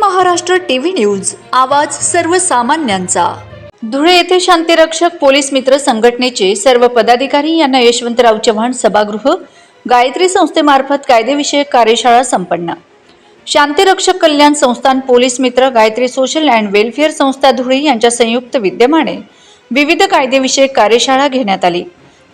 Maharashtra TV news आवाज सर्वसामान्यांचा. धुळे येथे शांतीरक्षक पोलीस मित्र संघटनेचे सर्व पदाधिकारी यांना यशवंतराव चव्हाण सभागृह गायत्री संस्थेमार्फत कायदेविषयक कार्यशाळा संपन्न. शांतीरक्षक कल्याण संस्थान पोलीस मित्र गायत्री सोशल अँड वेलफेअर संस्था धुळे यांच्या संयुक्त विद्यमाने विविध कायदेविषयक कार्यशाळा घेण्यात आली.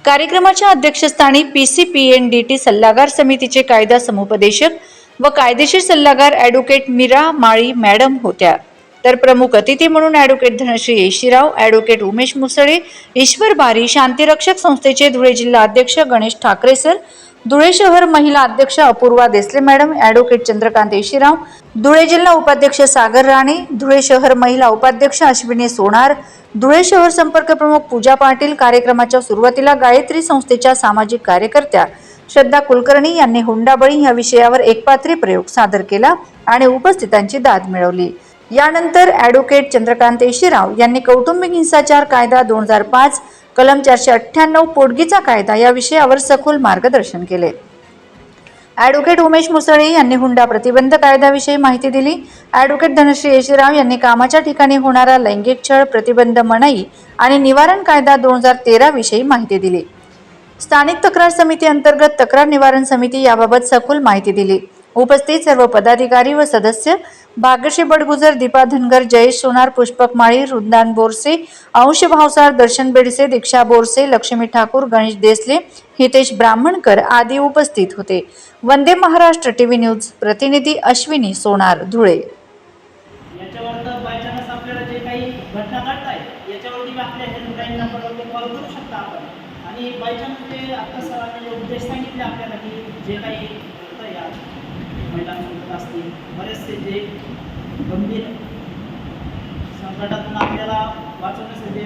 कार्यक्रमाच्या अध्यक्षस्थानी P C P N D T सल्लागार समितीचे कायदा समुपदेशक व कायदेशीर सल्लागार ॲडव्होकेट मीरा माळी मॅडम होत्या. तर प्रमुख अतिथी म्हणून ॲडव्होकेट धनश्री येशीराव ॲडव्होकेट उमेश मुसळे ईश्वर बारी शांतीरक्षक संस्थेचे धुळे जिल्हा अध्यक्ष गणेश ठाकरे सर धुळे शहर महिला अध्यक्ष अपूर्वा देसले मॅडम ॲडव्होकेट चंद्रकांत येशीराव धुळे जिल्हा उपाध्यक्ष सागर राणे धुळे शहर महिला उपाध्यक्ष अश्विनी सोनार धुळे शहर संपर्क प्रमुख पूजा पाटील कार्यक्रमाच्या सुरुवातीला गायत्री संस्थेच्या सामाजिक कार्यकर्त्या श्रद्धा कुलकर्णी यांनी हुंडाबळी या विषयावर एकपात्री प्रयोग सादर केला आणि उपस्थितांची दाद मिळवली. यानंतर ॲडव्होकेट चंद्रकांत येशीराव यांनी कौटुंबिक हिंसाचार कायदा दोन हजार पाच कलम चारशे अठ्ठ्याण्णव पोटगीचा कायदा या विषयावर सखोल मार्गदर्शन केले. ॲडव्होकेट उमेश मुसळे यांनी हुंडा प्रतिबंध कायद्याविषयी माहिती दिली. ॲडव्होकेट धनश्री येशीराव यांनी कामाच्या ठिकाणी होणारा लैंगिक छळ प्रतिबंध मनाई आणि निवारण कायदा दोन हजार तेरा विषयी माहिती दिली. स्थानिक तक्रार समिती अंतर्गत तक्रार निवारण समिती याबाबत सखोल माहिती दिली. उपस्थित सर्व पदाधिकारी व सदस्य भाग्यश्री बडगुजर दीपा धनगर जयेश सोनार पुष्पक माळी रुंदान बोरसे अंश भावसार दर्शन बेडसे दीक्षा बोरसे लक्ष्मी ठाकूर गणेश देसले हितेश ब्राह्मणकर आदी उपस्थित होते. वंदे महाराष्ट्र टीव्ही न्यूज प्रतिनिधी अश्विनी सोनार धुळे. याच्यावर आणि बायचान्स आत्ता आता सरांनी जे उद्देश सांगितले आपल्याला की जे काही घडतं या महिलांसोबत असतील बरेचसे जे गंभीर संकटातून आपल्याला वाचवण्याचे जे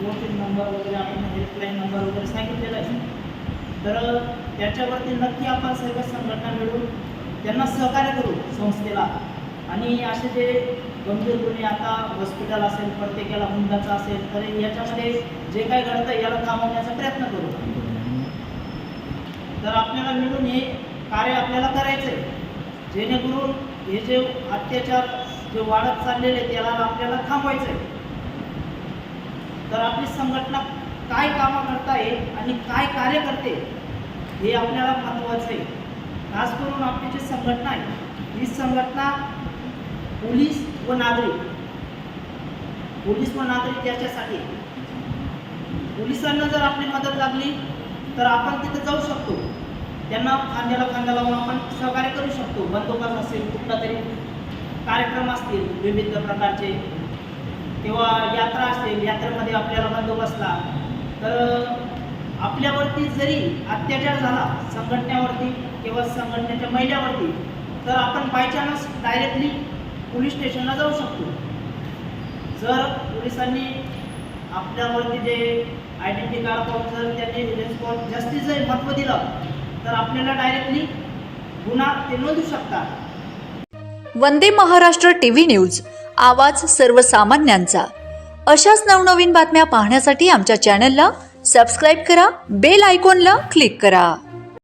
टोल नंबर वगैरे आपण हेल्पलाईन नंबर वगैरे सांगितलेला आहे तर त्याच्यावरती नक्की आपण सर्व संघटना मिळून त्यांना सहकार्य करू संस्थेला. आणि असे जे गंभीर गुन्हे आता हॉस्पिटल असेल प्रत्येकाला हुंडाचा असेल तर याच्यामध्ये जे काही घडतं याला थांबवण्याचा प्रयत्न करू. तर आपल्याला मिळून हे कार्य आपल्याला करायचं आहे जेणेकरून हे जे अत्याचार जे वाढत चाललेले त्याला आपल्याला थांबवायचं आहे तर आपली संघटना काय कामं करताय आणि काय कार्य करते हे आपल्याला महत्त्वाचं आहे. खास करून आपली जी संघटना आहे ही संघटना उपनागरिक नागरिक. पोलीस व नागरिक याच्यासाठी पोलिसांना जर आपली मदत लागली तर आपण तिथे जाऊ शकतो. त्यांना खांद्याला खांदा लावून आपण सहकार्य करू शकतो. बंदोबस्त असेल कुठला तरी कार्यक्रम असतील विविध प्रकारचे किंवा यात्रा असेल यात्रेमध्ये आपल्याला बंदोबस्तला तर आपल्यावरती जरी अत्याचार झाला संघटनेवरती किंवा संघटनेच्या महिलावरती तर आपण बायचान्स डायरेक्टली पोलीस स्टेशनला जाऊ शकतो. जर पोलिसांनी आपल्यावरती जे आयडेंटिटी कार्ड पाहून जर त्यांनी रिस्पॉन्स जास्तीत जर महत्त्व दिलं तर आपल्याला डायरेक्टली गुन्हा ते नोंदू शकतात. वंदे महाराष्ट्र टीव्ही न्यूज आवाज सर्वसामान्यांचा. अशाच नवनवीन बातम्या पाहण्यासाठी आमच्या चॅनलला सबस्क्राईब करा बेल आयकॉनला क्लिक करा.